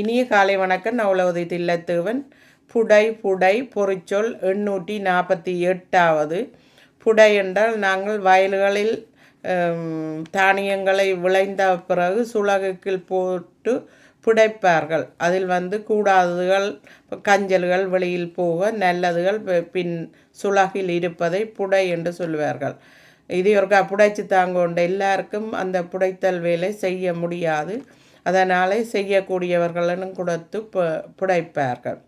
இனிய காலை வணக்கம். நவலவதி தில்லத்தேவன் புடை புடை பொறிச்சொல் எண்ணூற்றி நாற்பத்தி எட்டாவது. புடை என்றால் நாங்கள் வயல்களில் தானியங்களை விளைந்த பிறகு சுலகுக்கில் போட்டு புடைப்பார்கள். அதில் வந்து கூடாததுகள் கஞ்சல்கள் வெளியில் போக நல்லதுகள் பின் சுலகில் இருப்பதை புடை என்று சொல்வார்கள் இது ஒருக்கா புடைச்சு தாங்கொண்ட எல்லாருக்கும் அந்த புடைத்தல் வேலை செய்ய முடியாது. அதனாலே செய்யக்கூடியவர்களும் கொடுத்து பு- புடைப்பார்கள்.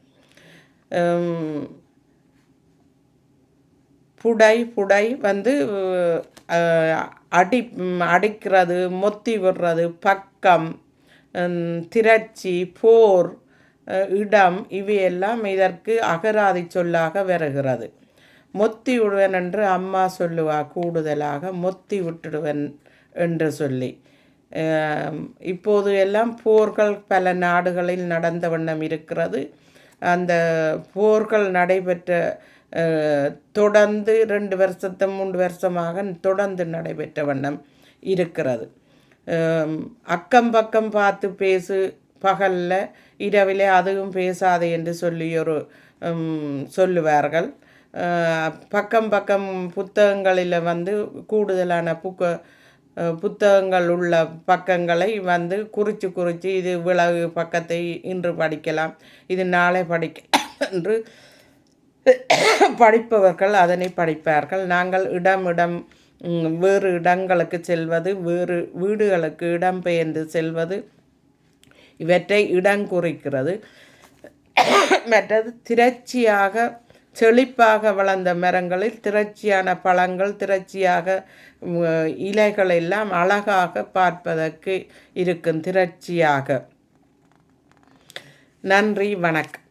புடை புடை வந்து அடி அடிக்கிறது மொத்தி விடுறது பக்கம் திரட்சி போர் இடம் இவையெல்லாம் இதற்கு அகராதி சொல்லாக வருகிறது. மொத்தி விடுவன் என்று அம்மா சொல்லுவா கூடுதலாக மொத்தி விட்டுடுவன் என்று சொல்லி. இப்போது எல்லாம் போர்கள் பல நாடுகளில் நடந்த வண்ணம் இருக்கிறது அந்த போர்கள் நடைபெற்ற தொடர்ந்து ரெண்டு வருஷத்து மூன்று வருஷமாக தொடர்ந்து நடைபெற்ற வண்ணம் இருக்கிறது அக்கம் பக்கம் பார்த்து பேசு பகலில் இரவிலே அதுவும் பேசாதே என்று சொல்லி ஒரு சொல்லுவார்கள் பக்கம் பக்கம் புத்தகங்களில் வந்து கூடுதலான புக்க புத்தகங்கள் உள்ள பக்கங்களை வந்து குறித்து குறித்து இது விலகு பக்கத்தை இன்று படிக்கலாம். இது நாளை படிக்க என்று படிப்பவர்கள் அதனை படிப்பார்கள். நாங்கள் இடம் இடம் வேறு இடங்களுக்கு செல்வது வேறு வீடுகளுக்கு இடம்பெயர்ந்து செல்வது இவற்றை இடம் குறிக்கிறது. மற்றது திரட்சியாக செழிப்பாக வளர்ந்த மரங்களில் திரட்சியான பழங்கள் திரட்சியாக இலைகள் எல்லாம் அழகாக பார்ப்பதற்கு இருக்கும் திரட்சியாக. நன்றி வணக்கம்.